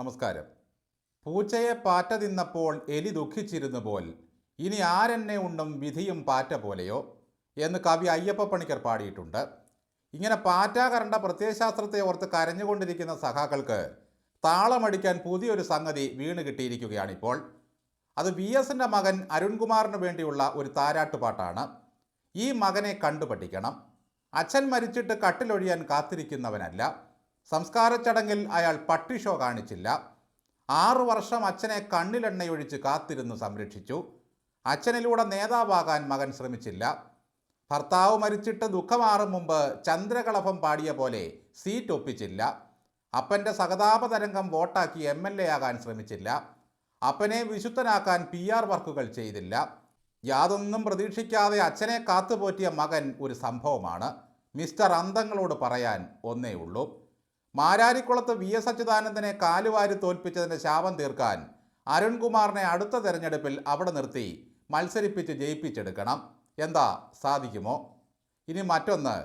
നമസ്കാരം. പൂച്ചയെ പാറ്റ തിന്നപ്പോൾ എലി ദുഃഖിച്ചിരുന്നു പോൽ ഇനി ആരെന്നെ ഉണ്ണും വിധിയും പാറ്റ പോലെയോ? എന്ന് കവി അയ്യപ്പ പണിക്കർ പാടിയിട്ടുണ്ട്. ഇങ്ങനെ പാറ്റ കരണ്ട പ്രത്യയശാസ്ത്രത്തെ ഓർത്ത് കരഞ്ഞുകൊണ്ടിരിക്കുന്ന സഖാക്കൾക്ക് താളമടിക്കാൻ പുതിയൊരു സംഗതി വീണ് കിട്ടിയിരിക്കുകയാണിപ്പോൾ. അത് വി എസിന്റെ മകൻ അരുൺകുമാറിന് വേണ്ടിയുള്ള ഒരു താരാട്ടുപാട്ടാണ്. ഈ മകനെ കണ്ടുപഠിക്കണം. അച്ഛൻ മരിച്ചിട്ട് കട്ടിലൊഴിയാൻ കാത്തിരിക്കുന്നവനല്ല. സംസ്കാര ചടങ്ങിൽ അയാൾ പട്ടിഷോ കാണിച്ചില്ല. ആറു വർഷം അച്ഛനെ കണ്ണിലെണ്ണയൊഴിച്ച് കാത്തിരുന്നു സംരക്ഷിച്ചു. അച്ഛനിലൂടെ നേതാവാകാൻ മകൻ ശ്രമിച്ചില്ല. ഭർത്താവ് മരിച്ചിട്ട് ദുഃഖമാറും മുമ്പ് ചന്ദ്രകളഭം പാടിയ പോലെ സീറ്റ് ഒപ്പിച്ചില്ല. അപ്പന്റെ സഹതാപ തരംഗം വോട്ടാക്കി എം എൽ എ ആകാൻ ശ്രമിച്ചില്ല. അപ്പനെ വിശുദ്ധനാക്കാൻ പി ആർ വർക്കുകൾ ചെയ്തില്ല. യാതൊന്നും പ്രതീക്ഷിക്കാതെ അച്ഛനെ കാത്തുപോറ്റിയ മകൻ ഒരു സംഭവമാണ്. മിസ്റ്റർ അന്തങ്ങളോട് പറയാൻ ഒന്നേ ഉള്ളൂ മാരാരിക്കുളത്ത് വി എസ് അച്യുതാനന്ദനെ കാലുവാരി തോൽപ്പിച്ചതിന്റെ ശാപം തീർക്കാൻ അരുൺകുമാറിനെ അടുത്ത തെരഞ്ഞെടുപ്പിൽ അവിടെ നിർത്തി മത്സരിപ്പിച്ച് ജയിപ്പിച്ചെടുക്കണം. എന്താ? സാധിക്കുമോ? ഇനി മറ്റൊന്ന്.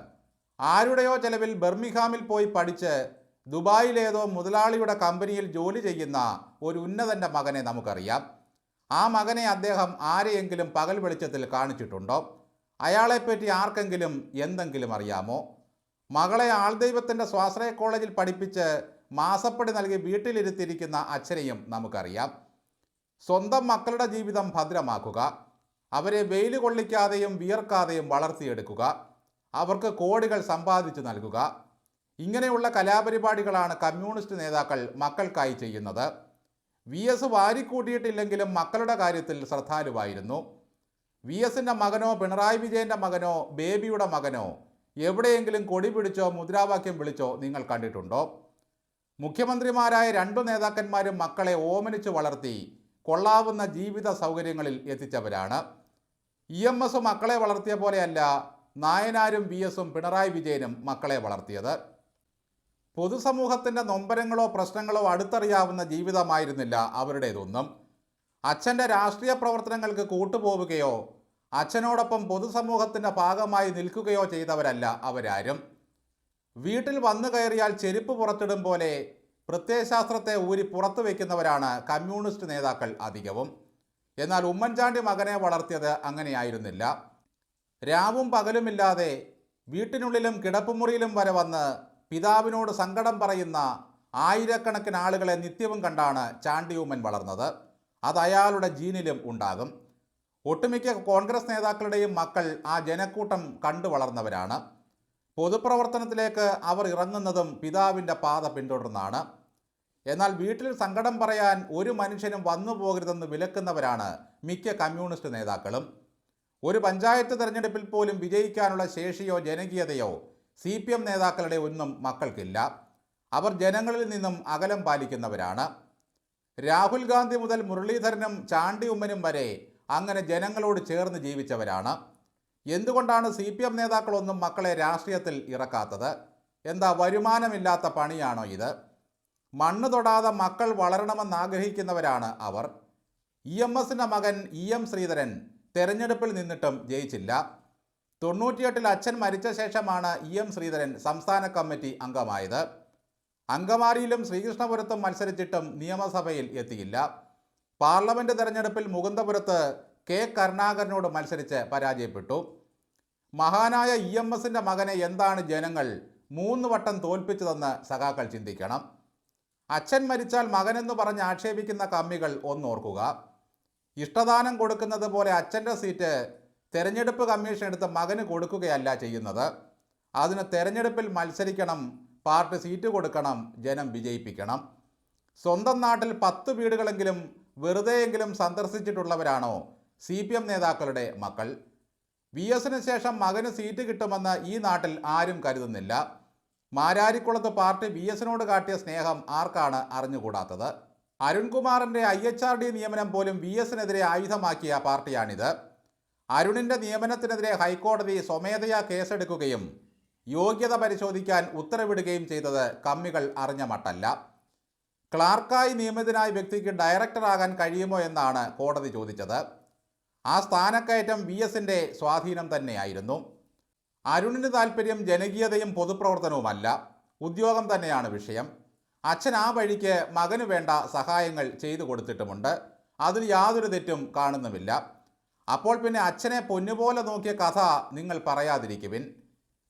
ആരുടെയോ ചെലവിൽ ബെർമിഹാമിൽ പോയി പഠിച്ച് ദുബായിലേതോ മുതലാളിയുടെ കമ്പനിയിൽ ജോലി ചെയ്യുന്ന ഒരു ഉന്നതന്റെ മകനെ നമുക്കറിയാം. ആ മകനെ അദ്ദേഹം ആരെയെങ്കിലും പകൽ വെളിച്ചത്തിൽ കാണിച്ചിട്ടുണ്ടോ? അയാളെപ്പറ്റി ആർക്കെങ്കിലും എന്തെങ്കിലും അറിയാമോ? മകളെ ആൾദൈവത്തിന്റെ സ്വാശ്രയ കോളേജിൽ പഠിപ്പിച്ച് മാസപ്പടി നൽകി വീട്ടിലിരുത്തിയിരിക്കുന്ന അച്ഛനെയും നമുക്കറിയാം. സ്വന്തം മക്കളുടെ ജീവിതം ഭദ്രമാക്കുക അവരെ വെയിൽ കൊള്ളിക്കാതെയും വിയർക്കാതെയും വളർത്തിയെടുക്കുക അവർക്ക് കോടികൾ സമ്പാദിച്ചു നൽകുക. ഇങ്ങനെയുള്ള കലാപരിപാടികളാണ് കമ്മ്യൂണിസ്റ്റ് നേതാക്കൾ മക്കൾക്കായി ചെയ്യുന്നത്. വി എസ് വാരിക്കൂട്ടിയിട്ടില്ലെങ്കിലും മക്കളുടെ കാര്യത്തിൽ ശ്രദ്ധാലുവായിരുന്നു. വി എസിന്റെ മകനോ പിണറായി വിജയന്റെ മകനോ ബേബിയുടെ മകനോ എവിടെയെങ്കിലും കൊടി പിടിച്ചോ മുദ്രാവാക്യം വിളിച്ചോ നിങ്ങൾ കണ്ടിട്ടുണ്ടോ? മുഖ്യമന്ത്രിമാരായ രണ്ടു നേതാക്കന്മാരും മക്കളെ ഓമനിച്ചു വളർത്തി കൊള്ളാവുന്ന ജീവിത സൗകര്യങ്ങളിൽ എത്തിച്ചവരാണ്. ഇ എം എസ് മക്കളെ വളർത്തിയ പോലെയല്ല നായനാരും വി എസും പിണറായി വിജയനും മക്കളെ വളർത്തിയത്. പൊതുസമൂഹത്തിന്റെ നൊമ്പരങ്ങളോ പ്രശ്നങ്ങളോ അടുത്തറിയാവുന്ന ജീവിതമായിരുന്നില്ല അവരുടേതൊന്നും. അച്ഛന്റെ രാഷ്ട്രീയ പ്രവർത്തനങ്ങൾക്ക് കൂട്ടുപോവുകയോ അച്ഛനോടൊപ്പം പൊതുസമൂഹത്തിന്റെ ഭാഗമായി നിൽക്കുകയോ ചെയ്തവരല്ല അവരാരും. വീട്ടിൽ വന്നു കയറിയാൽ ചെരുപ്പ് പുറത്തിടും പോലെ പ്രത്യയശാസ്ത്രത്തെ ഊരി പുറത്തു വയ്ക്കുന്നവരാണ് കമ്മ്യൂണിസ്റ്റ് നേതാക്കൾ അധികവും. എന്നാൽ ഉമ്മൻചാണ്ടി മകനെ വളർത്തിയത് അങ്ങനെയായിരുന്നില്ല. രാവും പകലുമില്ലാതെ വീട്ടിനുള്ളിലും കിടപ്പുമുറിയിലും വരെ വന്ന് പിതാവിനോട് സങ്കടം പറയുന്ന ആയിരക്കണക്കിന് ആളുകളെ നിത്യവും കണ്ടാണ് ചാണ്ടി ഉമ്മൻ വളർന്നത്. അത് അയാളുടെ ജീനിലും ഉണ്ടാകും. ഒട്ടുമിക്ക കോൺഗ്രസ് നേതാക്കളുടെയും മക്കൾ ആ ജനക്കൂട്ടം കണ്ടു വളർന്നവരാണ്. പൊതുപ്രവർത്തനത്തിലേക്ക് അവർ ഇറങ്ങുന്നതും പിതാവിന്റെ പാത പിന്തുടർന്നാണ്. എന്നാൽ വീട്ടിൽ സങ്കടം പറയാൻ ഒരു മനുഷ്യനും വന്നു പോകരുതെന്ന് വിലക്കുന്നവരാണ് മിക്ക കമ്മ്യൂണിസ്റ്റ് നേതാക്കളും. ഒരു പഞ്ചായത്ത് തെരഞ്ഞെടുപ്പിൽ പോലും വിജയിക്കാനുള്ള ശേഷിയോ ജനകീയതയോ സി പി എം നേതാക്കളുടെ ഒന്നും മക്കൾക്കില്ല. അവർ ജനങ്ങളിൽ നിന്നും അകലം പാലിക്കുന്നവരാണ്. രാഹുൽ ഗാന്ധി മുതൽ മുരളീധരനും ചാണ്ടി ഉമ്മനും വരെ അങ്ങനെ ജനങ്ങളോട് ചേർന്ന് ജീവിച്ചവരാണ്. എന്തുകൊണ്ടാണ് സി പി എം നേതാക്കളൊന്നും മക്കളെ രാഷ്ട്രീയത്തിൽ ഇറക്കാത്തത്? എന്താ വരുമാനമില്ലാത്ത പണിയാണോ ഇത്? മണ്ണ് തൊടാതെ മക്കൾ വളരണമെന്ന് ആഗ്രഹിക്കുന്നവരാണ് അവർ. ഇ എം എസിന്റെ മകൻ ഇ എം ശ്രീധരൻ തെരഞ്ഞെടുപ്പിൽ നിന്നിട്ടും ജയിച്ചില്ല. തൊണ്ണൂറ്റിയെട്ടിൽ അച്ഛൻ മരിച്ച ശേഷമാണ് ഇ എം ശ്രീധരൻ സംസ്ഥാന കമ്മിറ്റി അംഗമായത്. അങ്കമാലിയിലും ശ്രീകൃഷ്ണപുരത്തും മത്സരിച്ചിട്ടും നിയമസഭയിൽ എത്തിയില്ല. പാർലമെന്റ് തെരഞ്ഞെടുപ്പിൽ മുകുന്ദപുരത്ത് കെ കരുണാകരനോട് മത്സരിച്ച് പരാജയപ്പെട്ടു. മഹാനായ ഇ എം എസിന്റെ മകനെ എന്താണ് ജനങ്ങൾ മൂന്ന് വട്ടം തോൽപ്പിച്ചതെന്ന് സഖാക്കൾ ചിന്തിക്കണം. അച്ഛൻ മരിച്ചാൽ മകനെന്ന് പറഞ്ഞ് ആക്ഷേപിക്കുന്ന കമ്മികൾ ഒന്നോർക്കുക ഇഷ്ടദാനം കൊടുക്കുന്നത് പോലെ അച്ഛന്റെ സീറ്റ് തെരഞ്ഞെടുപ്പ് കമ്മീഷൻ എടുത്ത് മകന് കൊടുക്കുകയല്ല ചെയ്യുന്നത്. അതിന് തെരഞ്ഞെടുപ്പിൽ മത്സരിക്കണം പാർട്ടി സീറ്റ് കൊടുക്കണം ജനം വിജയിപ്പിക്കണം. സ്വന്തം നാട്ടിൽ പത്ത് വീടുകളെങ്കിലും വെറുതെയെങ്കിലും സന്ദർശിച്ചിട്ടുള്ളവരാണോ? സി പി എം നേതാക്കളുടെ മക്കൾ. വി എസിന് ശേഷം മകന് സീറ്റ് കിട്ടുമെന്ന് ഈ നാട്ടിൽ ആരും കരുതുന്നില്ല. മാരാരിക്കുളത്ത് പാർട്ടി വി എസിനോട് കാട്ടിയ സ്നേഹം ആർക്കാണ് അറിഞ്ഞുകൂടാത്തത്? അരുൺകുമാറിന്റെ ഐ എച്ച് ആർ ഡി നിയമനം പോലും വി എസിനെതിരെ ആയുധമാക്കിയ പാർട്ടിയാണിത്. അരുണിന്റെ നിയമനത്തിനെതിരെ ഹൈക്കോടതി സ്വമേധയാ കേസെടുക്കുകയും യോഗ്യത പരിശോധിക്കാൻ ഉത്തരവിടുകയും ചെയ്തത് കമ്മികൾ അറിഞ്ഞ മട്ടല്ല. ക്ലാർക്കായി നിയമിതനായ വ്യക്തിക്ക് ഡയറക്ടറാകാൻ കഴിയുമോ എന്നാണ് കോടതി ചോദിച്ചത്. ആ സ്ഥാനക്കയറ്റം വി എസിന്റെ സ്വാധീനം തന്നെയായിരുന്നു. അരുണിന് താല്പര്യം ജനകീയതയും പൊതുപ്രവർത്തനവുമല്ല. ഉദ്യോഗം തന്നെയാണ് വിഷയം. അച്ഛൻ ആ വഴിക്ക് മകന് വേണ്ട സഹായങ്ങൾ ചെയ്തു കൊടുത്തിട്ടുമുണ്ട്. അതിൽ യാതൊരു തെറ്റും കാണുന്നുമില്ല. അപ്പോൾ പിന്നെ അച്ഛനെ പൊന്നുപോലെ നോക്കിയ കഥ നിങ്ങൾ പറയാതിരിക്കുവിൻ.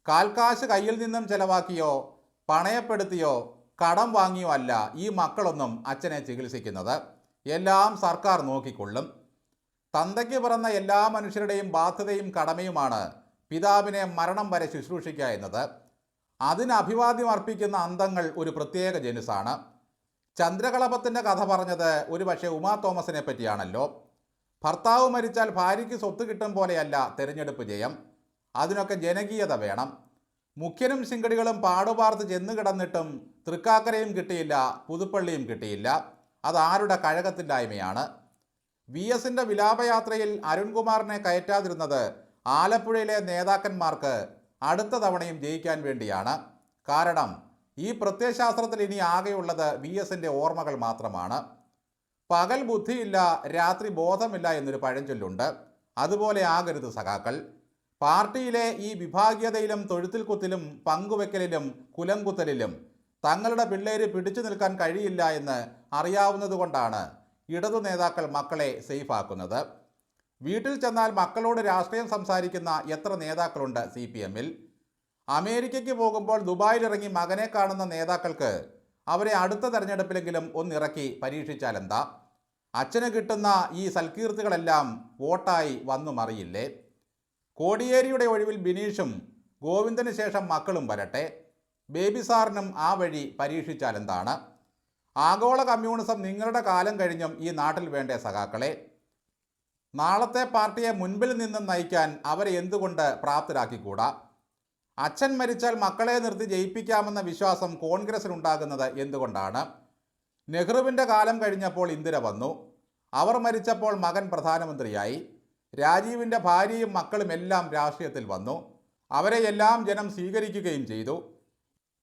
കാൽക്കാശ് കയ്യിൽ നിന്നും ചെലവാക്കിയോ പണയപ്പെടുത്തിയോ കടം വാങ്ങിയോ അല്ല ഈ മക്കളൊന്നും അച്ഛനെ ചികിത്സിക്കുന്നത്. എല്ലാം സർക്കാർ നോക്കിക്കൊള്ളും. തന്തയ്ക്ക് പിറന്ന എല്ലാ മനുഷ്യരുടെയും ബാധ്യതയും കടമയുമാണ് പിതാവിനെ മരണം വരെ ശുശ്രൂഷിക്കുക എന്നത്. അതിന് അഭിവാദ്യം അർപ്പിക്കുന്ന അന്തങ്ങൾ ഒരു പ്രത്യേക ജനുസാണ്. ചന്ദ്രകളപത്തിന്റെ കഥ പറഞ്ഞത് ഒരുപക്ഷെ ഉമാ തോമസിനെ പറ്റിയാണല്ലോ. ഭർത്താവ് മരിച്ചാൽ ഭാര്യയ്ക്ക് സ്വത്ത് കിട്ടും പോലെയല്ല തെരഞ്ഞെടുപ്പ് ജയം. അതിനൊക്കെ ജനകീയത വേണം. മുഖ്യനും ശിങ്കടികളും പാടുപാർത്ത് ചെന്ന് കിടന്നിട്ടും തൃക്കാക്കരയും കിട്ടിയില്ല പുതുപ്പള്ളിയും കിട്ടിയില്ല. അതാരുടെ കഴകത്തില്ലായ്മയാണ്? വി എസിന്റെ വിലാപയാത്രയിൽ അരുൺകുമാറിനെ കയറ്റാതിരുന്നത് ആലപ്പുഴയിലെ നേതാക്കന്മാർക്ക് അടുത്ത തവണയും ജയിക്കാൻ വേണ്ടിയാണ്. കാരണം ഈ പ്രത്യയശാസ്ത്രത്തിൽ ഇനി ആകെയുള്ളത് വി എസിന്റെ ഓർമ്മകൾ മാത്രമാണ്. പകൽ ബുദ്ധിയില്ല രാത്രി ബോധമില്ല എന്നൊരു പഴഞ്ചൊല്ലുണ്ട്. അതുപോലെ ആകരുത് സഖാക്കൾ. പാർട്ടിയിലെ ഈ വിഭാഗീയതയിലും തൊഴുത്തിൽ കുത്തിലും പങ്കുവെക്കലിലും കുലംകുത്തലിലും തങ്ങളുടെ പിള്ളേര് പിടിച്ചു നിൽക്കാൻ കഴിയില്ല എന്ന് അറിയാവുന്നതുകൊണ്ടാണ് ഇടതു നേതാക്കൾ മക്കളെ സേഫാക്കുന്നത്. വീട്ടിൽ ചെന്നാൽ മക്കളോട് രാഷ്ട്രീയം സംസാരിക്കുന്ന എത്ര നേതാക്കളുണ്ട് സി പി എമ്മിൽ? അമേരിക്കയ്ക്ക് പോകുമ്പോൾ ദുബായിലിറങ്ങി മകനെ കാണുന്ന നേതാക്കൾക്ക് അവരെ അടുത്ത തെരഞ്ഞെടുപ്പിലെങ്കിലും ഒന്നിറക്കി പരീക്ഷിച്ചാലെന്താ? അച്ഛന് കിട്ടുന്ന ഈ സൽകീർത്തികളെല്ലാം വോട്ടായി വന്നു മറിയില്ലേ കോടിയേരിയുടെ ഒഴിവിൽ ബിനീഷും ഗോവിന്ദന് ശേഷം മക്കളും വരട്ടെ. ബേബി സാറിനും ആ വഴി പരീക്ഷിച്ചാലെന്താണ്? ആഗോള കമ്മ്യൂണിസം നിങ്ങളുടെ കാലം കഴിഞ്ഞും ഈ നാട്ടിൽ വേണ്ടേ സഖാക്കളെ? നാളത്തെ പാർട്ടിയെ മുൻപിൽ നിന്നും നയിക്കാൻ അവരെ എന്തുകൊണ്ട് പ്രാപ്തരാക്കിക്കൂടാ? അച്ഛൻ മരിച്ചാൽ മക്കളെ നിർത്തി ജയിപ്പിക്കാമെന്ന വിശ്വാസം കോൺഗ്രസിനുണ്ടാകുന്നത് എന്തുകൊണ്ടാണ്? നെഹ്റുവിന്റെ കാലം കഴിഞ്ഞപ്പോൾ ഇന്ദിര വന്നു. അവർ മരിച്ചപ്പോൾ മകൻ പ്രധാനമന്ത്രിയായി. രാജീവിന്റെ ഭാര്യയും മക്കളും എല്ലാം രാഷ്ട്രീയത്തിൽ വന്നു. അവരെ എല്ലാം ജനം സ്വീകരിക്കുകയും ചെയ്തു.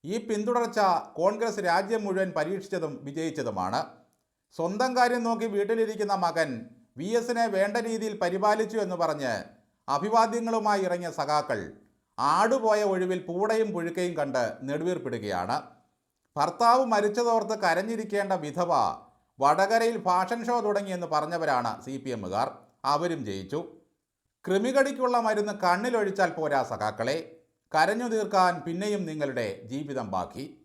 ഈ പിന്തുടർച്ച കോൺഗ്രസ് രാജ്യം മുഴുവൻ പരീക്ഷിച്ചതും വിജയിച്ചതുമാണ്. സ്വന്തം കാര്യം നോക്കി വീട്ടിലിരിക്കുന്ന മകൻ വി എസിനെ വേണ്ട രീതിയിൽ പരിപാലിച്ചു എന്ന് പറഞ്ഞ് അഭിവാദ്യങ്ങളുമായി ഇറങ്ങിയ സഖാക്കൾ ആടുപോയ ഒഴിവിൽ പൂടയും പുഴുക്കയും കണ്ട് നെടുവീർപ്പിടുകയാണ്. ഭർത്താവ് മരിച്ചതോർത്ത് കരഞ്ഞിരിക്കേണ്ട വിധവ വടകരയിൽ ഫാഷൻ ഷോ തുടങ്ങിയെന്ന് പറഞ്ഞവരാണ് സി പി എമ്മുകാർ. അവരും ജയിച്ചു. കൃമികടിക്കുള്ള മരുന്ന് കണ്ണിലൊഴിച്ചാൽ പോരാ സഖാക്കളെ. കരഞ്ഞു തീർക്കാൻ പിന്നെയും നിങ്ങളുടെ ജീവിതം ബാക്കി.